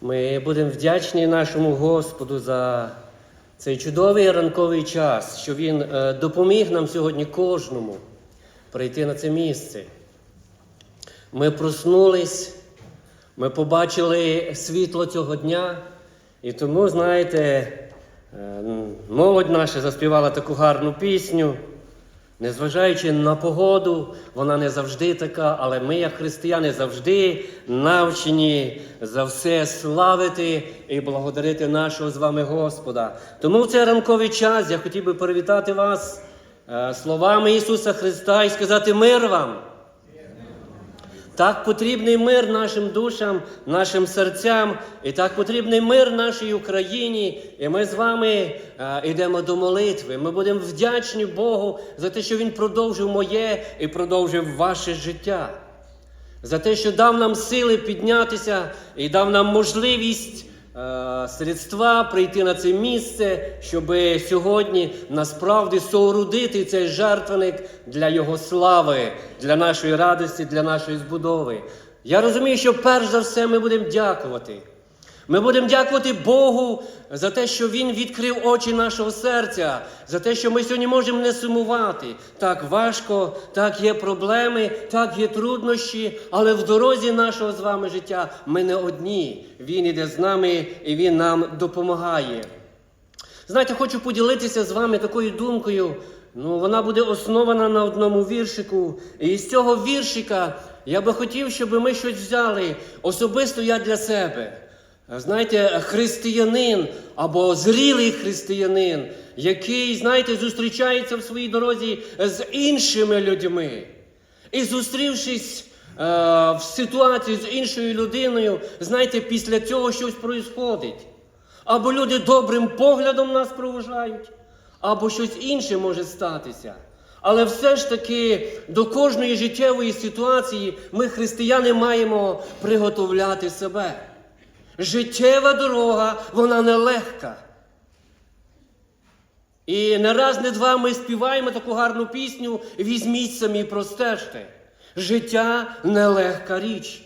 Ми будемо вдячні нашому Господу за цей чудовий ранковий час, що Він е, допоміг нам сьогодні кожному прийти на це місце. Ми проснулись, ми побачили світло цього дня, і тому, знаєте, е, молодь наша заспівала таку гарну пісню. Незважаючи на погоду, вона не завжди така, але ми, як християни, завжди навчені за все славити і благодарити нашого з вами Господа. Тому в цей ранковий час я хотів би привітати вас е, словами Ісуса Христа і сказати мир вам. Так потрібний мир нашим душам, нашим серцям, і так потрібний мир нашій Україні. І ми з вами е, йдемо до молитви. Ми будемо вдячні Богу за те, що Він продовжив моє і продовжив ваше життя, за те, що дав нам сили піднятися і дав нам можливість. Е, Средства прийти на це місце, щоб сьогодні насправді соорудити цей жертвеник для Його слави, для нашої радості, для нашої збудови. Я розумію, що перш за все ми будемо дякувати. Ми будемо дякувати Богу за те, що Він відкрив очі нашого серця, за те, що ми сьогодні можемо не сумувати. Так важко, так є проблеми, так є труднощі, але в дорозі нашого з вами життя ми не одні. Він іде з нами і Він нам допомагає. Знаєте, хочу поділитися з вами такою думкою. Ну, вона буде основана на одному віршику. І з цього віршика я би хотів, щоб ми щось взяли. Особисто я для себе. Знаєте, християнин або зрілий християнин, який, знаєте, зустрічається в своїй дорозі з іншими людьми. І зустрівшись е, в ситуації з іншою людиною, знаєте, після цього щось происходить. Або люди добрим поглядом нас проважають, або щось інше може статися. Але все ж таки до кожної життєвої ситуації ми, християни, маємо приготовляти себе. Життєва дорога, вона нелегка. І не раз, не два ми співаємо таку гарну пісню Візьміть самі простежте. Життя нелегка річ.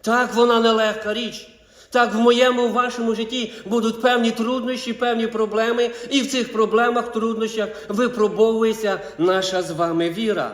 Так, вона нелегка річ. Так, в моєму, в вашому житті будуть певні труднощі, певні проблеми, і в цих проблемах, труднощах випробовується наша з вами віра.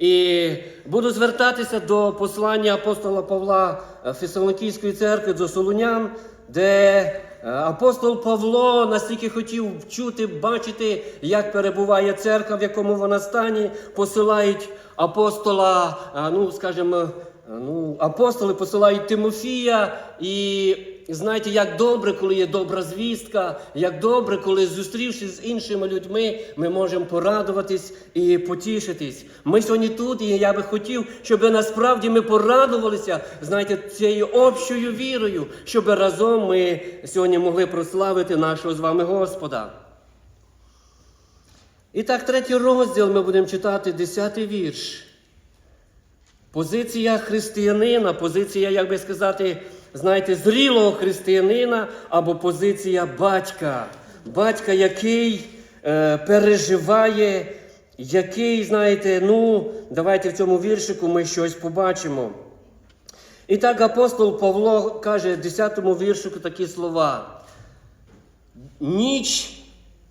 І буду звертатися до послання апостола Павла е, Фесалонікійської церкви до Солунян, де е, апостол Павло настільки хотів чути, бачити, як перебуває церква, в якому вона стані, посилають апостола, е, ну, скажімо, Ну, апостоли посилають Тимофія, і знаєте, як добре, коли є добра звістка, як добре, коли зустрівшись з іншими людьми, ми можемо порадуватись і потішитись. Ми сьогодні тут, і я би хотів, щоб насправді ми порадувалися, знаєте, цією общою вірою, щоб разом ми сьогодні могли прославити нашого з вами Господа. І так, третій розділ ми будемо читати, десятий вірш. Позиція християнина, позиція, як би сказати, знаєте, зрілого християнина або позиція батька. Батька, який е, переживає, який, знаєте, ну, давайте в цьому віршику ми щось побачимо. І так апостол Павло каже в 10 віршику такі слова. Ніч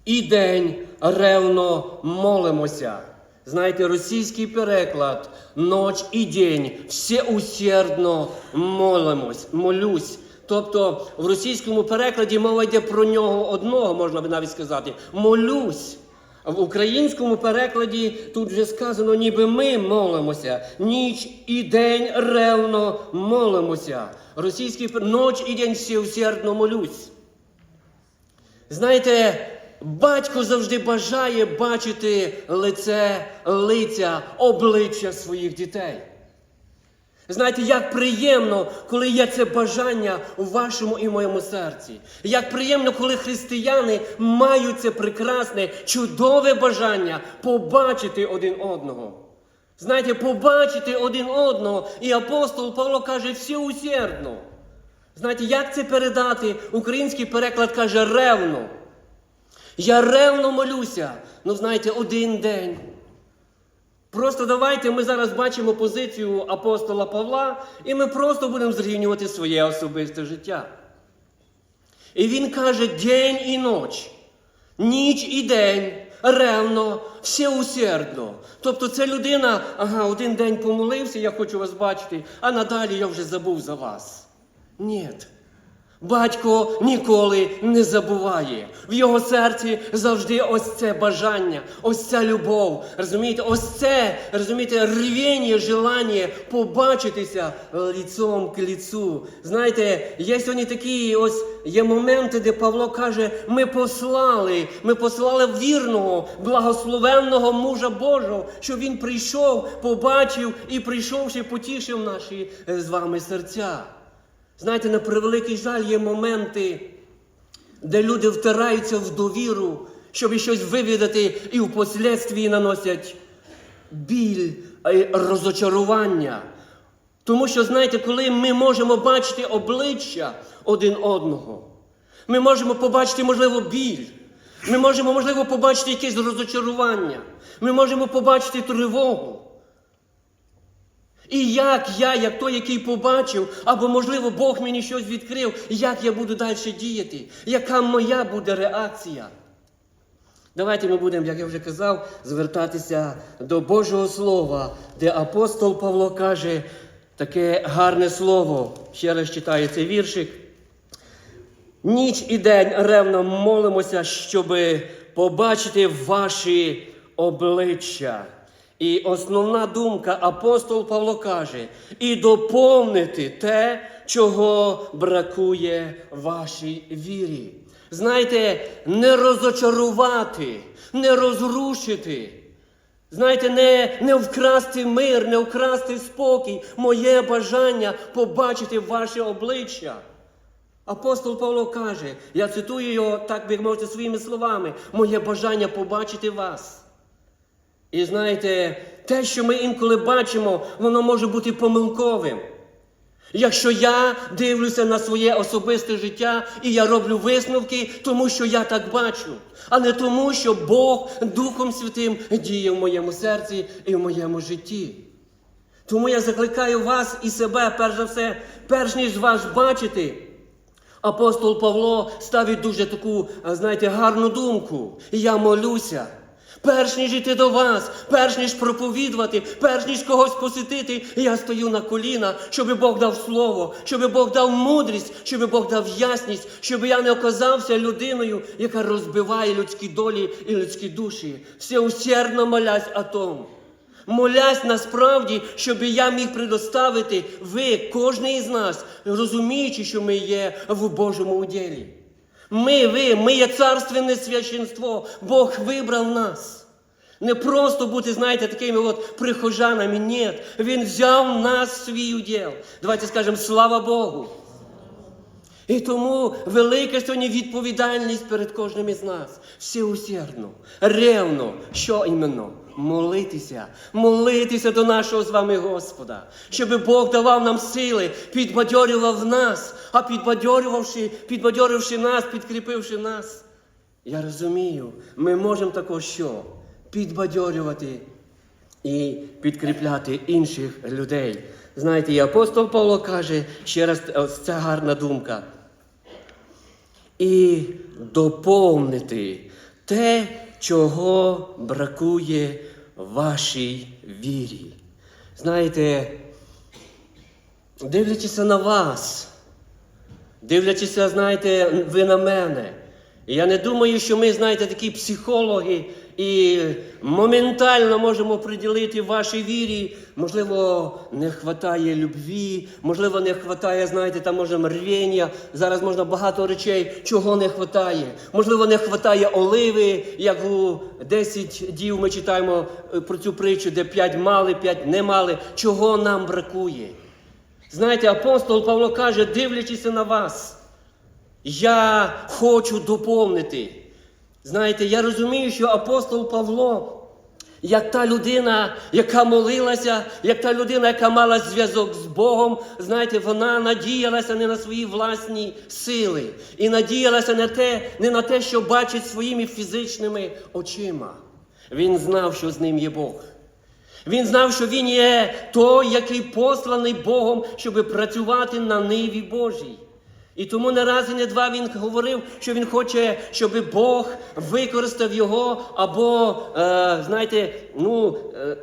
і день ревно молимося. Знаєте, російський переклад ноч і день все усердно молимось, молюсь. Тобто в російському перекладі мова йде про нього одного, можна би навіть сказати, молюсь. В українському перекладі тут вже сказано, ніби ми молимося. Ніч і день ревно молимося. Російський ноч і день все усердно молюсь. Знаєте, батько завжди бажає бачити лице, лиця, обличчя своїх дітей. Знаєте, як приємно, коли є це бажання у вашому і моєму серці. Як приємно, коли християни мають це прекрасне, чудове бажання побачити один одного. Знаєте, побачити один одного. І апостол Павло каже, все усердно. Знаєте, як це передати? Український переклад каже ревно. Я ревно молюся. Ну, знаєте, один день. Просто давайте ми зараз бачимо позицію апостола Павла, і ми просто будемо зрівнювати своє особисте життя. І він каже день і ніч, ніч і день, ревно, всеусердно. Тобто це людина, ага, один день помолився, я хочу вас бачити, а надалі я вже забув за вас. Ні. Батько ніколи не забуває. В його серці завжди ось це бажання, ось ця любов. Розумієте, ось це, розумієте, рвіння, желання побачитися ліцом к ліцу. Знаєте, є сьогодні такі ось є моменти, де Павло каже: ми послали, ми послали вірного, благословенного мужа Божого, щоб він прийшов, побачив і прийшовши, потішив наші е, з вами серця. Знаєте, на превеликий жаль є моменти, де люди втираються в довіру, щоб щось вивідати, і впоследствії наносять біль, е, розочарування. Тому що, знаєте, коли ми можемо бачити обличчя один одного, ми можемо побачити, можливо, біль. Ми можемо, можливо, побачити якесь розочарування. Ми можемо побачити тривогу. І як я, як той, який побачив, або, можливо, Бог мені щось відкрив, як я буду далі діяти, яка моя буде реакція? Давайте ми будемо, як я вже казав, звертатися до Божого Слова, де апостол Павло каже таке гарне слово. Ще раз читаю цей віршик. Ніч і день ревно молимося, щоб побачити ваші обличчя. І основна думка апостол Павло каже: і доповнити те, чого бракує вашій вірі. Знаєте, не розочарувати, не розрушити. Знаєте, не, не вкрасти мир, не вкрасти спокій, моє бажання побачити ваше обличчя. Апостол Павло каже, я цитую його, так би мовити, своїми словами, моє бажання побачити вас. І знаєте, те, що ми інколи бачимо, воно може бути помилковим. Якщо я дивлюся на своє особисте життя і я роблю висновки, тому що я так бачу, а не тому, що Бог Духом Святим діє в моєму серці і в моєму житті. Тому я закликаю вас і себе, перш за все, перш ніж вас бачити. Апостол Павло ставить дуже таку, знаєте, гарну думку. Я молюся. Перш ніж іти до вас, перш ніж проповідувати, перш ніж когось посетити, я стою на коліна, щоб Бог дав слово, щоб Бог дав мудрість, щоб Бог дав ясність, щоб я не оказався людиною, яка розбиває людські долі і людські душі. Все усердно молясь о том. Молясь насправді, щоб я міг предоставити ви, кожен із нас, розуміючи, що ми є в Божому уділі. Ми, ви, ми є царственне священство. Бог вибрав нас. Не просто бути, знаєте, такими от прихожанами. Ні. Він взяв нас свій уділ. Давайте скажемо слава Богу. І тому велика сьогодні відповідальність перед кожним із нас. Всеусердно, ревно, що іменно? Молитися, молитися до нашого з вами Господа, щоб Бог давав нам сили, підбадьорював нас, а підбадьорювавши, підбадьоривши нас, підкріпивши нас. Я розумію, ми можемо також що? Підбадьорювати і підкріпляти інших людей. Знаєте, і апостол Павло каже, ще раз ось ця гарна думка. І доповнити те, чого бракує вашій вірі. Знаєте, дивлячися на вас, дивлячися, знаєте, ви на мене. Я не думаю, що ми, знаєте, такі психологи і моментально можемо приділити вашій вірі. Можливо, не вистачає любві, можливо, не вистачає, знаєте, там може рвіння. Зараз можна багато речей, чого не вистачає. Можливо, не вистачає оливи, як у 10 дів ми читаємо е, про цю притчу, де 5 мали, 5 не мали. Чого нам бракує? Знаєте, апостол Павло каже, дивлячись на вас. Я хочу доповнити. Знаєте, я розумію, що апостол Павло, як та людина, яка молилася, як та людина, яка мала зв'язок з Богом, знаєте, вона надіялася не на свої власні сили і надіялася на те, не на те, що бачить своїми фізичними очима. Він знав, що з ним є Бог. Він знав, що він є той, який посланий Богом, щоб працювати на ниві Божій. І тому не раз і не два він говорив, що він хоче, щоб Бог використав його, або, е, знаєте, ну. Е,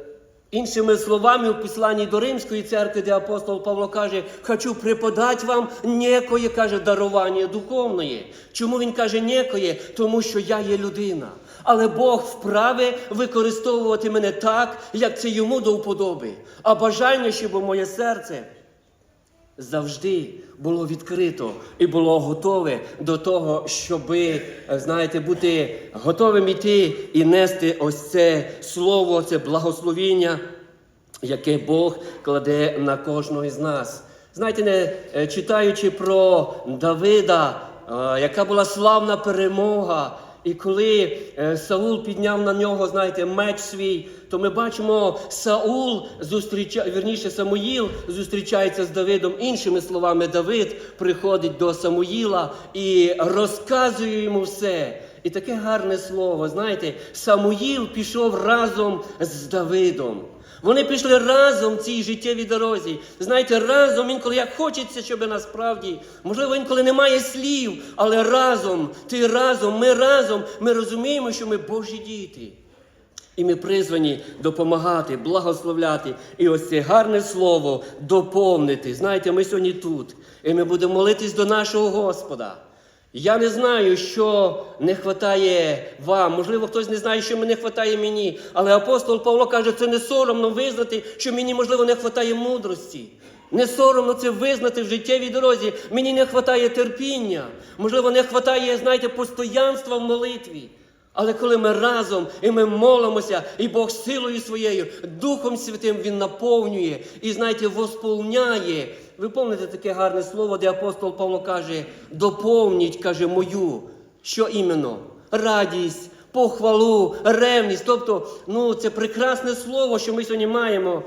Іншими словами, в посланні до Римської церкви, де апостол Павло каже, хочу преподати вам некоє, каже, дарування духовної. Чому він каже некоє? Тому що я є людина. Але Бог вправе використовувати мене так, як це йому до вподоби. А бажання, щоб моє серце завжди було відкрито і було готове до того, щоб, знаєте, бути готовим іти і нести ось це слово, це благословіння, яке Бог кладе на кожного із нас. Знаєте, не е, читаючи про Давида, е, яка була славна перемога. І коли е, Саул підняв на нього, знаєте, меч свій, то ми бачимо, Саул зустрічає, вірніше, Самуїл зустрічається з Давидом. Іншими словами, Давид приходить до Самуїла і розказує йому все. І таке гарне слово, знаєте, Самуїл пішов разом з Давидом. Вони пішли разом в цій життєвій дорозі. Знаєте, разом інколи як хочеться, щоб насправді, можливо, інколи немає слів, але разом, ти разом, ми разом, ми розуміємо, що ми Божі діти. І ми призвані допомагати, благословляти. І ось це гарне слово доповнити. Знаєте, ми сьогодні тут, і ми будемо молитись до нашого Господа. Я не знаю, що не вистачає вам. Можливо, хтось не знає, що не вистачає мені. Але апостол Павло каже, це не соромно визнати, що мені, можливо, не вистачає мудрості. Не соромно це визнати в життєвій дорозі. Мені не вистачає терпіння. Можливо, не вистачає, знаєте, постоянства в молитві. Але коли ми разом і ми молимося, і Бог силою своєю, Духом Святим Він наповнює і, знаєте, восполняє. Ви пам'ятаєте таке гарне слово, де апостол Павло каже: доповніть, каже, мою. Що іменно? Радість, похвалу, ревність. Тобто, ну, це прекрасне слово, що ми сьогодні маємо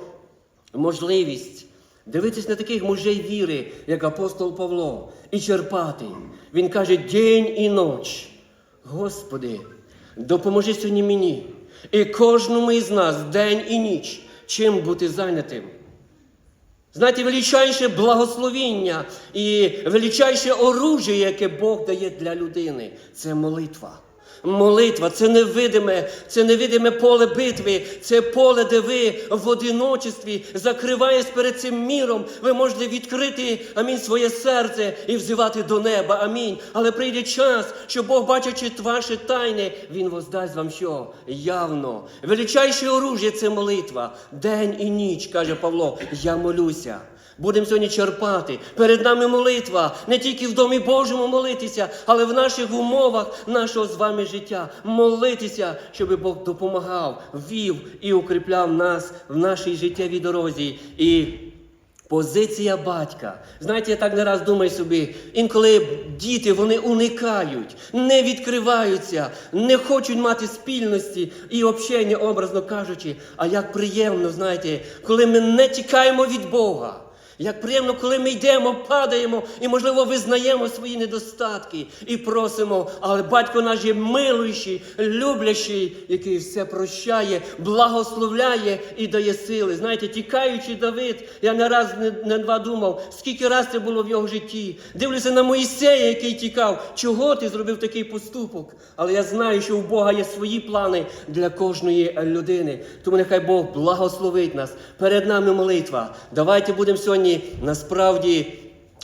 можливість дивитись на таких мужей віри, як апостол Павло, і черпати. Він каже день і ніч. Господи, допоможи сьогодні мені і кожному із нас день і ніч чим бути зайнятим. Знаєте, величайше благословіння і величайше оружие, яке Бог дає для людини, це молитва. Молитва це невидиме, це невидиме поле битви, це поле, де ви в одиночестві, закриваясь перед цим міром, ви можете відкрити амінь, своє серце і взивати до неба. Амінь. Але прийде час, що Бог, бачачи ваші тайни, Він воздасть вам що? Явно. Величайше оружие це молитва. День і ніч, каже Павло, я молюся. Будемо сьогодні черпати. Перед нами молитва, не тільки в домі Божому молитися, але в наших умовах нашого з вами життя. Молитися, щоб Бог допомагав, вів і укріпляв нас в нашій життєвій дорозі. І Позиція батька. Знаєте, я так не раз думаю собі, інколи діти вони уникають, не відкриваються, не хочуть мати спільності і общення, образно кажучи. А як приємно, знаєте, коли ми не тікаємо від Бога. Як приємно, коли ми йдемо, падаємо і, можливо, визнаємо свої недостатки і просимо, але батько наш є милуючий, люблячий, який все прощає, благословляє і дає сили. Знаєте, тікаючи Давид, я не раз не, не два думав, скільки раз це було в його житті. Дивлюся на Моїсея, який тікав. Чого ти зробив такий поступок? Але я знаю, що у Бога є свої плани для кожної людини. Тому нехай Бог благословить нас. Перед нами молитва. Давайте будемо сьогодні насправді.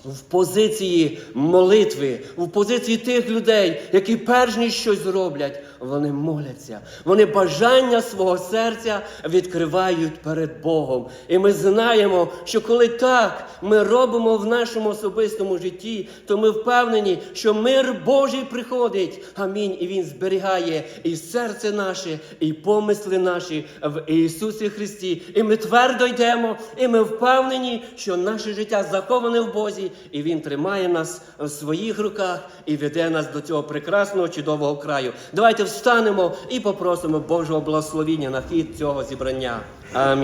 В позиції молитви, в позиції тих людей, які перш ніж щось зроблять, вони моляться. Вони бажання свого серця відкривають перед Богом. І ми знаємо, що коли так ми робимо в нашому особистому житті, то ми впевнені, що мир Божий приходить. Амінь. І Він зберігає і серце наше, і помисли наші в Ісусі Христі. І ми твердо йдемо, і ми впевнені, що наше життя заховане в Бозі, і Він тримає нас в своїх руках і веде нас до цього прекрасного, чудового краю. Давайте встанемо і попросимо Божого благословіння на хід цього зібрання. Амінь.